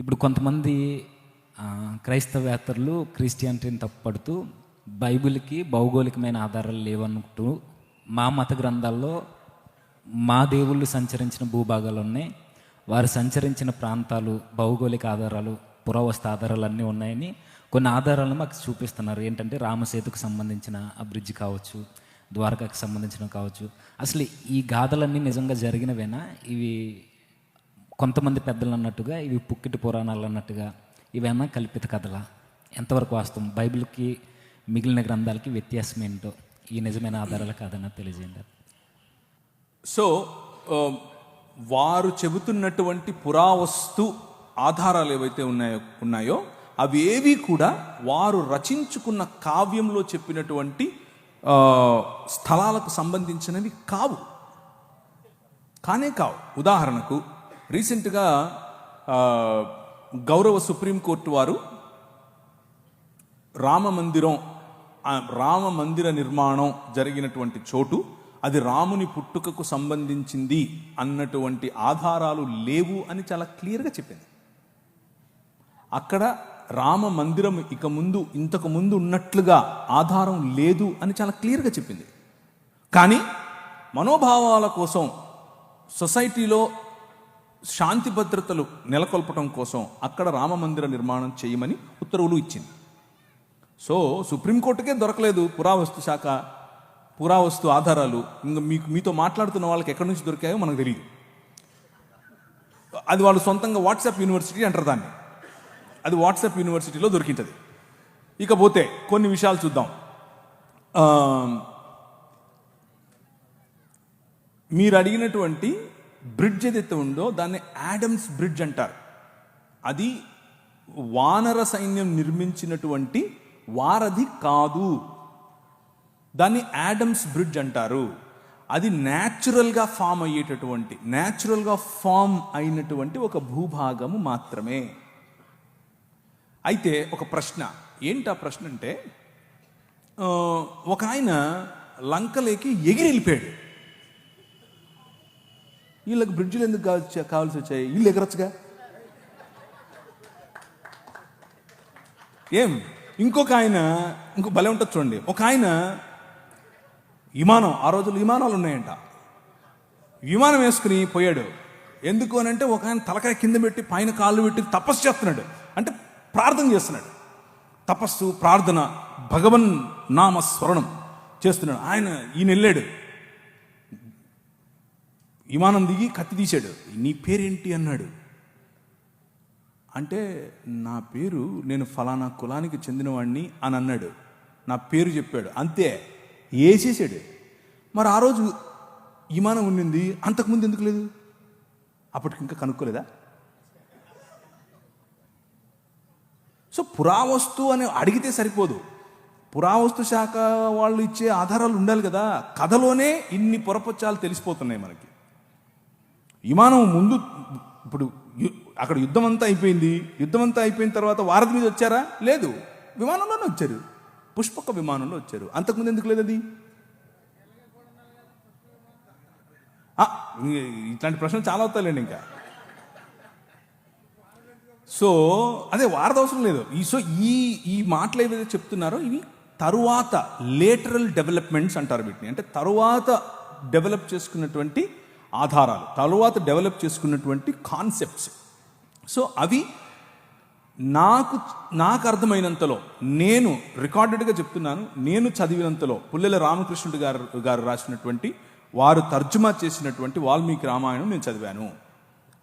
ఇప్పుడు కొంతమంది క్రైస్తవేత్తలు క్రిస్టియానిటీని తప్పుపడుతూ బైబిల్కి భౌగోళికమైన ఆధారాలు లేవనుకుంటూ మా మత గ్రంథాల్లో మా దేవుళ్ళు సంచరించిన భూభాగాలు ఉన్నాయి. వారు సంచరించిన ప్రాంతాలు భౌగోళిక ఆధారాలు పురావస్తు ఆధారాలు అన్నీ ఉన్నాయని కొన్ని ఆధారాలను మాకు చూపిస్తున్నారు. ఏంటంటే రామసేతుకు సంబంధించిన ఆ బ్రిడ్జ్ కావచ్చు ద్వారకాకు సంబంధించిన కావచ్చు. అసలు ఈ గాథలన్నీ నిజంగా జరిగినవేనా? ఇవి కొంతమంది పెద్దలు అన్నట్టుగా ఇవి పుక్కిటి పురాణాలు అన్నట్టుగా ఇవేమన్నా కల్పిత కథలా? ఎంతవరకు వాస్తవం? బైబిల్కి మిగిలిన గ్రంథాలకి వ్యత్యాసం ఏంటో ఈ నిజమైన ఆధారాలు కాదన్న తెలియజేయండి. సో um, వారు చెబుతున్నటువంటి పురావస్తు ఆధారాలు ఏవైతే ఉన్నాయో ఉన్నాయో అవి ఏవి కూడా వారు రచించుకున్న కావ్యంలో చెప్పినటువంటి స్థలాలకు సంబంధించినవి కావు. కానే కావు. ఉదాహరణకు రీసెంట్గా గౌరవ సుప్రీంకోర్టు వారు రామ మందిరం రామ మందిర నిర్మాణం జరిగినటువంటి చోటు అది రాముని పుట్టుకకు సంబంధించింది అన్నటువంటి ఆధారాలు లేవు అని చాలా క్లియర్గా చెప్పింది అక్కడ రామ మందిరం ఇక ముందు ఇంతకు ముందు ఉన్నట్లుగా ఆధారం లేదు అని చాలా క్లియర్గా చెప్పింది. కానీ మనోభావాల కోసం సొసైటీలో శాంతి భద్రతలు నెలకొల్పటం కోసం అక్కడ రామ మందిర నిర్మాణం చేయమని ఉత్తర్వులు ఇచ్చింది. సో సుప్రీంకోర్టుకే దొరకలేదు పురావస్తు శాఖ పురావస్తు ఆధారాలు. ఇంకా మీకు మీతో మాట్లాడుతున్న వాళ్ళకి ఎక్కడి నుంచి దొరికాయో మనకు తెలియదు అది వాళ్ళు సొంతంగా వాట్సాప్ యూనివర్సిటీ అంటారు దాన్ని. అది వాట్సాప్ యూనివర్సిటీలో దొరికింటది. ఇకపోతే కొన్ని విషయాలు చూద్దాం. మీరు అడిగినటువంటి బ్రిడ్జ్ ఏదైతే ఉందో దాన్ని యాడమ్స్ బ్రిడ్జ్ అంటారు. అది వానర సైన్యం నిర్మించినటువంటి వారధి కాదు. దాన్ని యాడమ్స్ బ్రిడ్జ్ అంటారు. అది న్యాచురల్గా ఫామ్ అయ్యేటటువంటి న్యాచురల్గా ఫామ్ అయినటువంటి ఒక భూభాగము మాత్రమే. అయితే ఒక ప్రశ్న ఏంటి ఆ ప్రశ్న అంటే ఒక ఆయన లంకలేకి ఎగిరి వెళ్ళిపోయాడు వీళ్ళకి బ్రిడ్జిలు ఎందుకు కావాల్సి కావాల్సి వచ్చాయి? వీళ్ళు ఎగరొచ్చుగా? ఏం? ఇంకొక ఆయన ఇంకో భలే ఉంటుంది చూడండి. ఒక ఆయన విమానం ఆ రోజుల్లో విమానాలు ఉన్నాయంట. విమానం వేసుకుని పోయాడు. ఎందుకు అని అంటే ఒక ఆయన తలకాయ కింద పెట్టి పైన కాళ్ళు పెట్టి తపస్సు చేస్తున్నాడు. అంటే ప్రార్థన చేస్తున్నాడు. తపస్సు ప్రార్థన భగవన్ నామ స్మరణం చేస్తున్నాడు. ఆయన ఈయన వెళ్ళాడు. విమానం దిగి కత్తి తీశాడు. నీ పేరేంటి అన్నాడు. అంటే నా పేరు నేను ఫలానా కులానికి చెందినవాడిని అని అన్నాడు. నా పేరు చెప్పాడు. అంతే. వేసేసాడు మరి ఆ రోజు విమానం ఉండింది అంతకుముందు ఎందుకు లేదు? అప్పటికి ఇంకా కనుక్కోలేదా? సో పురావస్తు అని అడిగితే సరిపోదు. పురావస్తు శాఖ వాళ్ళు ఇచ్చే ఆధారాలు ఉండాలి కదా. కథలోనే ఇన్ని పొరపచ్చాలు తెలిసిపోతున్నాయి మనకి. విమానం ముందు ఇప్పుడు యు- అక్కడ యుద్ధం అంతా అయిపోయింది. యుద్ధం అంతా అయిపోయిన తర్వాత వారధి మీద వచ్చారా? లేదు. విమానంలోనే వచ్చారు. పుష్పక విమానంలో వచ్చారు. అంతకుముందు ఎందుకు లేదు అది? ఇట్లాంటి ప్రశ్నలు చాలా అవుతాయిలేండి ఇంకా. సో అదే వారధి అవసరం లేదు. ఈ సో ఈ ఈ మాటలు ఏవైతే చెప్తున్నారో ఇవి తరువాత లేటరల్ డెవలప్మెంట్స్ అంటారు వీటిని. అంటే తరువాత డెవలప్ చేసుకున్నటువంటి ఆధారాలు తరువాత డెవలప్ చేసుకున్నటువంటి కాన్సెప్ట్స్. సో అవి నాకు నాకు అర్థమైనంతలో నేను రికార్డెడ్గా చెప్తున్నాను నేను చదివినంతలో పుల్లెల రామకృష్ణుడు గారు గారు రాసినటువంటి వారు తర్జుమా చేసినటువంటి వాల్మీకి రామాయణం నేను చదివాను.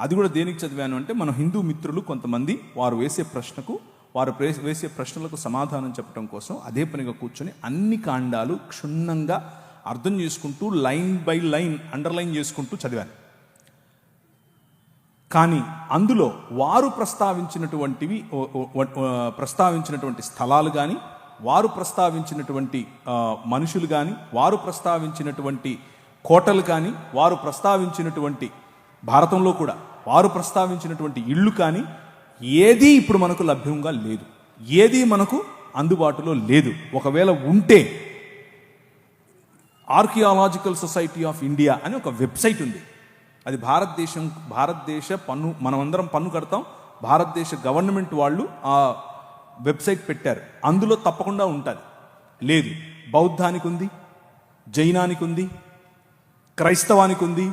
అది కూడా దేనికి చదివాను అంటే మన హిందూ మిత్రులు కొంతమంది వారు వేసే ప్రశ్నకు వారు వేసే ప్రశ్నలకు సమాధానం చెప్పడం కోసం అదే పనిగా కూర్చొని అన్ని కాండాలు క్షుణ్ణంగా అర్థం చేసుకుంటూ లైన్ బై లైన్ అండర్లైన్ చేసుకుంటూ చదివాను. కానీ అందులో వారు ప్రస్తావించినటువంటివి ప్రస్తావించినటువంటి స్థలాలు కానీ వారు ప్రస్తావించినటువంటి మనుషులు కానీ వారు ప్రస్తావించినటువంటి కోటలు కానీ వారు ప్రస్తావించినటువంటి భారతంలో కూడా వారు ప్రస్తావించినటువంటి ఇళ్ళు కానీ ఏదీ ఇప్పుడు మనకు లభ్యంగా లేదు. ఏదీ మనకు అందుబాటులో లేదు. ఒకవేళ ఉంటే ఆర్కియాలజికల్ సొసైటీ ఆఫ్ ఇండియా అని ఒక వెబ్సైట్ ఉంది. అది భారతదేశం భారతదేశ పన్ను మనమందరం పన్ను కడతాం. భారతదేశ గవర్నమెంట్ వాళ్ళు ఆ వెబ్సైట్ పెట్టారు. అందులో తప్పకుండా ఉంటుంది. లేదు బౌద్ధానికి ఉంది జైనానికి ఉంది క్రైస్తవానికి ఉంది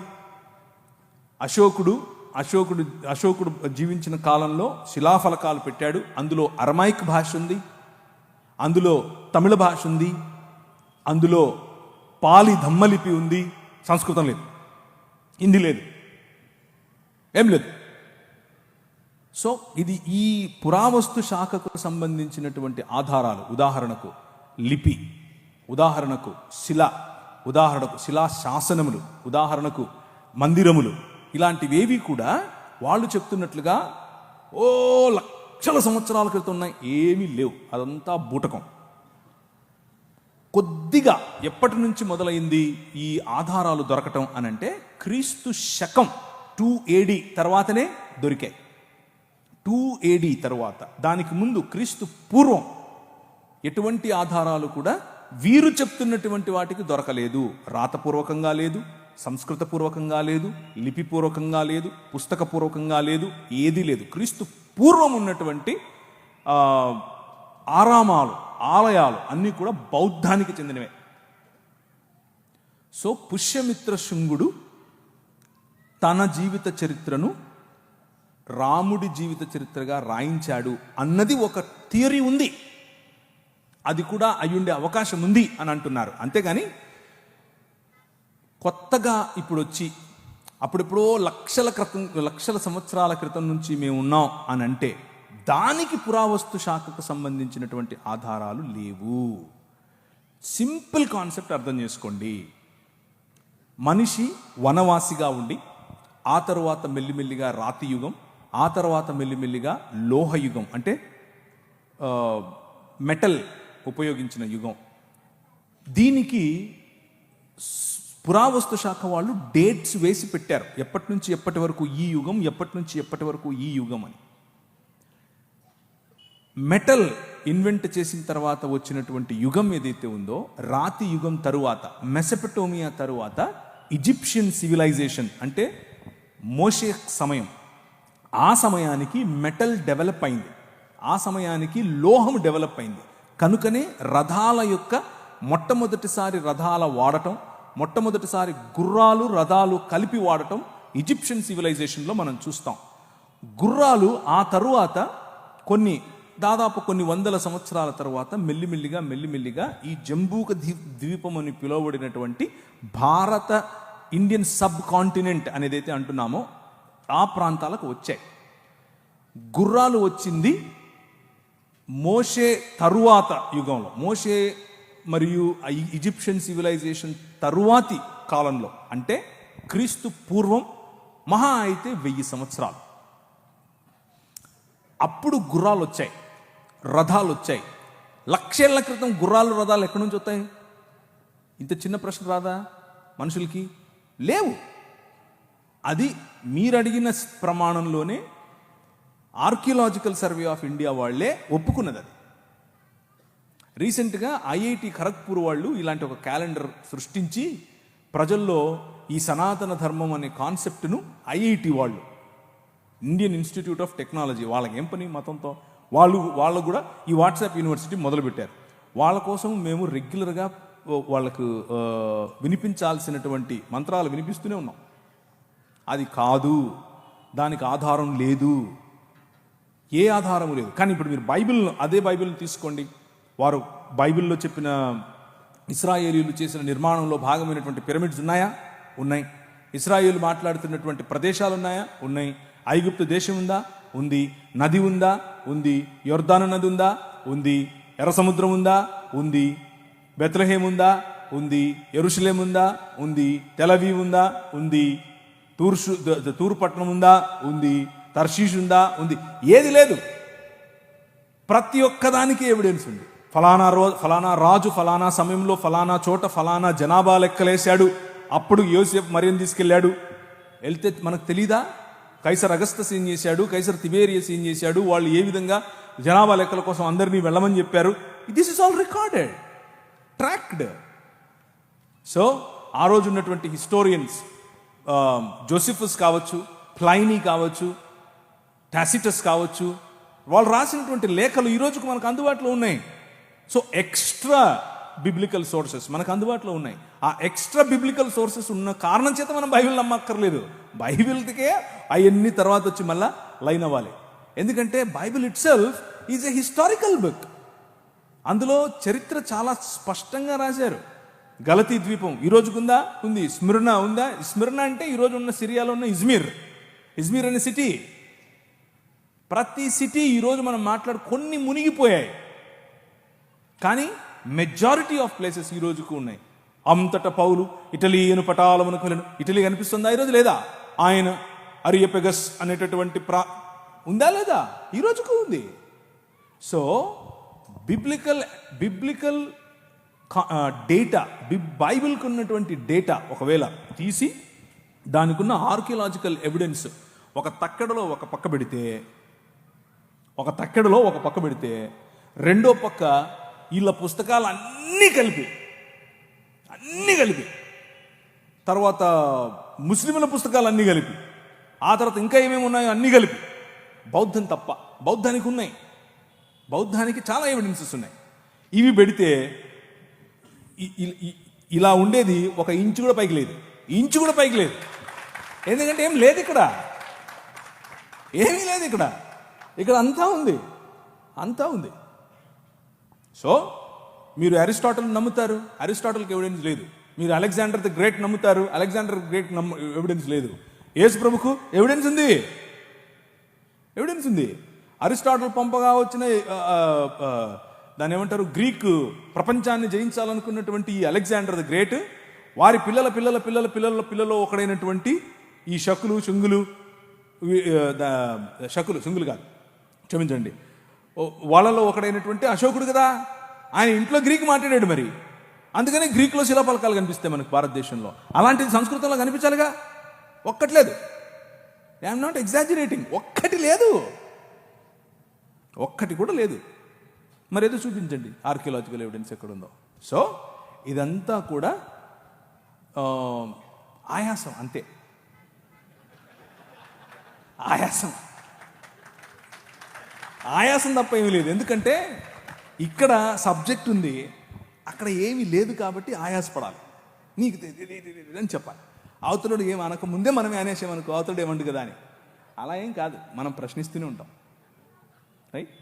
అశోకుడు అశోకుడు అశోకుడు జీవించిన కాలంలో శిలాఫలకాలు పెట్టాడు. అందులో అరమైక్ భాష ఉంది. అందులో తమిళ భాష ఉంది. అందులో పాలి ధమ్మలిపి ఉంది. సంస్కృతం లేదు. హిందీ లేదు. ఏం లేదు. సో ఇది ఈ పురావస్తు శాఖకు సంబంధించినటువంటి ఆధారాలు. ఉదాహరణకు లిపి ఉదాహరణకు శిల ఉదాహరణకు శిలా శాసనములు ఉదాహరణకు మందిరములు ఇలాంటివేవి కూడా వాళ్ళు చెప్తున్నట్లుగా ఓ లక్షల సంవత్సరాల క్రితం ఉన్నాయి. ఏమీ లేవు. అదంతా బూటకం. కొద్దిగా ఎప్పటి నుంచి మొదలైంది ఈ ఆధారాలు దొరకటం అని అంటే క్రీస్తు శకం టూ ఏడి తర్వాతనే దొరికాయి. టూ ఏడి తర్వాత దానికి ముందు క్రీస్తు పూర్వం ఎటువంటి ఆధారాలు కూడా వీరు చెప్తున్నటువంటి వాటికి దొరకలేదు. రాతపూర్వకంగా లేదు సంస్కృతపూర్వకంగా లేదు లిపిపూర్వకంగా లేదు పుస్తకపూర్వకంగా లేదు ఏదీ లేదు. క్రీస్తు పూర్వం ఉన్నటువంటి ఆరామాలు ఆలయాలు అన్నీ కూడా బౌద్ధానికి చెందినవే. సో పుష్యమిత్ర శృంగుడు తన జీవిత చరిత్రను రాముడి జీవిత చరిత్రగా రాయించాడు అన్నది ఒక థియరీ ఉంది. అది కూడా అయ్యుండే అవకాశం ఉంది అని అంటున్నారు. అంతేగాని కొత్తగా ఇప్పుడు వచ్చి అప్పుడెప్పుడో లక్షల క్రితం లక్షల సంవత్సరాల క్రితం నుంచి మేము ఉన్నాం అని అంటే దానికి పురావస్తు శాఖకు సంబంధించినటువంటి ఆధారాలు లేవు. సింపుల్ కాన్సెప్ట్ అర్థం చేసుకోండి. మనిషి వనవాసిగా ఉండి ఆ తరువాత మెల్లిమెల్లిగా రాతి యుగం ఆ తర్వాత మెల్లిమెల్లిగా లోహయుగం అంటే మెటల్ ఉపయోగించిన యుగం. దీనికి పురావస్తు శాఖ వాళ్ళు డేట్స్ వేసి పెట్టారు. ఎప్పటి నుంచి ఎప్పటి వరకు ఈ యుగం ఎప్పటి నుంచి ఎప్పటి వరకు ఈ యుగం అని. మెటల్ ఇన్వెంట్ చేసిన తర్వాత వచ్చినటువంటి యుగం ఏదైతే ఉందో రాతి యుగం తరువాత మెసపెటోమియా తరువాత ఈజిప్షియన్ సివిలైజేషన్ అంటే మోషే సమయం. ఆ సమయానికి మెటల్ డెవలప్ అయింది. ఆ సమయానికి లోహం డెవలప్ అయింది. కనుకనే రథాల యొక్క మొట్టమొదటిసారి రథాల వాడటం మొట్టమొదటిసారి గుర్రాలు రథాలు కలిపి వాడటం ఈజిప్షియన్ సివిలైజేషన్లో మనం చూస్తాం. గుర్రాలు ఆ తరువాత కొన్ని దాదాపు కొన్ని వందల సంవత్సరాల తర్వాత మెల్లిమెల్లిగా మెల్లిమెల్లిగా ఈ జంబూక ద్వీ- ద్వీపం అని పిలువబడినటువంటి భారత ఇండియన్ సబ్ కాంటినెంట్ అనేదైతే అంటున్నామో ఆ ప్రాంతాలకు వచ్చాయి. గుర్రాలు వచ్చింది మోషే తరువాత యుగంలో. మోషే మరియు ఈజిప్షియన్ సివిలైజేషన్ తరువాతి కాలంలో. అంటే క్రీస్తు పూర్వం మహా అయితే వెయ్యి సంవత్సరాలు. అప్పుడు గుర్రాలు వచ్చాయి రథాలు వచ్చాయి లక్షేళ్ళ క్రితం గుర్రాలు రథాలు ఎక్కడి నుంచి వస్తాయి? ఇంత చిన్న ప్రశ్న రాదా మనుషులకి? లేవు. అది మీరు అడిగిన ప్రమాణంలోనే ఆర్కియలాజికల్ సర్వే ఆఫ్ ఇండియా వాళ్ళే ఒప్పుకున్నది అది. రీసెంట్గా ఐఐటి ఖరగ్పూర్ వాళ్ళు ఇలాంటి ఒక క్యాలెండర్ సృష్టించి ప్రజల్లో ఈ సనాతన ధర్మం అనే కాన్సెప్ట్ను ఐఐటి వాళ్ళు ఇండియన్ ఇన్స్టిట్యూట్ ఆఫ్ టెక్నాలజీ వాళ్ళకి ఏం పని మతంతో వాళ్ళు వాళ్ళు కూడా ఈ వాట్సాప్ యూనివర్సిటీ మొదలుపెట్టారు. వాళ్ళ కోసం మేము రెగ్యులర్గా వాళ్ళకు వినిపించాల్సినటువంటి మంత్రాలు వినిపిస్తూనే ఉన్నాం. అది కాదు దానికి ఆధారం లేదు. ఏ ఆధారం లేదు. కానీ ఇప్పుడు మీరు బైబిల్ అదే బైబిల్ని తీసుకోండి. వారు బైబిల్లో చెప్పిన ఇస్రాయేలీలు చేసిన నిర్మాణంలో భాగమైనటువంటి పిరమిడ్స్ ఉన్నాయా? ఉన్నాయి. ఇస్రాయేలు మాట్లాడుతున్నటువంటి ప్రదేశాలు ఉన్నాయా ఉన్నాయి. ఐగుప్తు దేశం ఉందా? ఉంది. నది ఉందా? ఉంది. యొర్దాను నది ఉందా? ఉంది. ఎర్ర సముద్రం ఉందా? ఉంది. బెత్లహేం ఉందా? ఉంది. ఎరుషులేం ఉందా? ఉంది. తెలవీ ఉందా? ఉంది. తూర్షు తూర్పట్నం పట్టణం ఉందా? ఉంది. తర్షీష్ ఉందా? ఉంది. ఏది లేదు. ప్రతి ఒక్కదానికి ఎవిడెన్స్ ఉంది. ఫలానా రోజు ఫలానా రాజు ఫలానా సమయంలో ఫలానా చోట ఫలానా జనాభా లెక్కలేశాడు. అప్పుడు యోసేఫ్ మరియం తీసుకెళ్ళాడు? వెళ్తే మనకు తెలీదా? కైసర్ అగస్తస్ ఏం చేశాడు కైసర్ తిబేరియస్ ఏం చేశాడు వాళ్ళు ఏ విధంగా జనాభా లెక్కల కోసం అందరినీ వెళ్ళమని చెప్పారు. This is all recorded tracked so ఆ రోజు ఉన్నటువంటి హిస్టోరియన్స్ జోసిఫస్ um, కావచ్చు ప్లైనీ కావచ్చు టాసిటస్ కావచ్చు వాళ్ళు రాసినటువంటి లేఖలు ఈ రోజుకు మనకు అందుబాటులో ఉన్నాయి. సో ఎక్స్ట్రా బిబ్లికల్ సోర్సెస్ మనకు అందుబాటులో ఉన్నాయి. ఆ ఎక్స్ట్రా బిబ్లికల్ సోర్సెస్ ఉన్న కారణం చేత మనం బైబిల్ నమ్మక్కర్లేదు. బైబిల్కే అవన్నీ తర్వాత వచ్చి మళ్ళా లైన్ అవ్వాలి. ఎందుకంటే Bible itself is a historical book అందులో చరిత్ర చాలా స్పష్టంగా రాశారు. గలతీ ద్వీపం ఈ రోజుకుందా? ఉంది. స్మిర్న ఉందా? స్మిర్న అంటే ఈ రోజు ఉన్న సిరియాలో ఉన్న ఇజ్మీర్. ఇజ్మీర్ అనే సిటీ ప్రతి సిటీ ఈరోజు మనం మాట్లాడు కొన్ని మునిగిపోయాయి. కానీ మెజారిటీ ఆఫ్ ప్లేసెస్ ఈ రోజుకు ఉన్నాయి. అంతట పౌలు ఇటలీయను పటాలమును కొలను. ఇటలీ కనిపిస్తుందా ఈరోజు లేదా? ఆయన అరియపెగస్ అనేటటువంటి ప్రా ఉందా లేదా? ఈ రోజుకు ఉంది. సో బిబ్లికల్ బిబ్లికల్ డేటా బైబిల్కి ఉన్నటువంటి డేటా ఒకవేళ తీసి దానికున్న ఆర్కియలాజికల్ ఎవిడెన్స్ ఒక తక్కడలో ఒక పక్క పెడితే ఒక తక్కెడలో ఒక పక్క పెడితే రెండో పక్క వీళ్ళ పుస్తకాలు అన్నీ కలిపి అన్నీ కలిపి. తర్వాత ముస్లింల పుస్తకాలు అన్నీ కలిపి ఆ తర్వాత ఇంకా ఏమేమి ఉన్నాయో అన్నీ కలిపి. బౌద్ధం తప్ప బౌద్ధానికి ఉన్నాయి. బౌద్ధానికి చాలా ఎవిడెన్సెస్ ఉన్నాయి. ఇవి పెడితే ఇ- ఇలా ఉండేది ఒక ఇంచు కూడా పైకి లేదు. ఇంచు కూడా పైకి లేదు. ఎందుకంటే ఏం లేదు ఇక్కడ. ఏమీ లేదు ఇక్కడ. ఇక్కడ అంతా ఉంది. అంతా ఉంది. సో మీరు అరిస్టాటల్ నమ్ముతారు అరిస్టాటల్కి ఎవిడెన్స్ లేదు. మీరు అలెగ్జాండర్ ది గ్రేట్ నమ్ముతారు అలెగ్జాండర్ గ్రేట్ నమ్ము ఎవిడెన్స్ లేదు. యేసు ప్రభుకు ఎవిడెన్స్ ఉంది. ఎవిడెన్స్ ఉంది. అరిస్టాటల్ పంపగా వచ్చిన దాని దాన్ని ఏమంటారు గ్రీక్ ప్రపంచాన్ని జయించాలనుకున్నటువంటి ఈ అలెగ్జాండర్ ది గ్రేట్ వారి పిల్లల పిల్లల పిల్లల పిల్లల పిల్లలో ఒకడైనటువంటి ఈ శకులు శుంగులు షకులు శకులు శుంగులు కాదు. క్షమించండి. వాళ్ళలో ఒకడైనటువంటి అశోకుడు కదా? ఆయన ఇంట్లో గ్రీక్ మాట్లాడాడు మరి. అందుకని గ్రీకులో శిలాపలకాలు కనిపిస్తాయి మనకు భారతదేశంలో. అలాంటిది సంస్కృతంలో కనిపించాలిగా? ఒక్కట్లేదు ఐఎమ్ నాట్ ఎగ్జాజినేటింగ్ ఒక్కటి లేదు. ఒక్కటి కూడా లేదు. మరి ఏదో చూపించండి. ఆర్కియలాజికల్ ఎవిడెన్స్ ఎక్కడుందో. సో ఇదంతా కూడా ఆయాసం అంతే. ఆయాసం. ఆయాసం తప్ప ఏమీ లేదు. ఎందుకంటే ఇక్కడ సబ్జెక్ట్ ఉంది అక్కడ ఏమీ లేదు కాబట్టి ఆయాసపడాలి. నీకు అని చెప్పాలి. అవతలుడు ఏం అనకముందే ముందే మనమే అనేసామనుకో అవతలుడు ఏమండు కదా అని. అలా ఏం కాదు. మనం ప్రశ్నిస్తూనే ఉంటాం. రైట్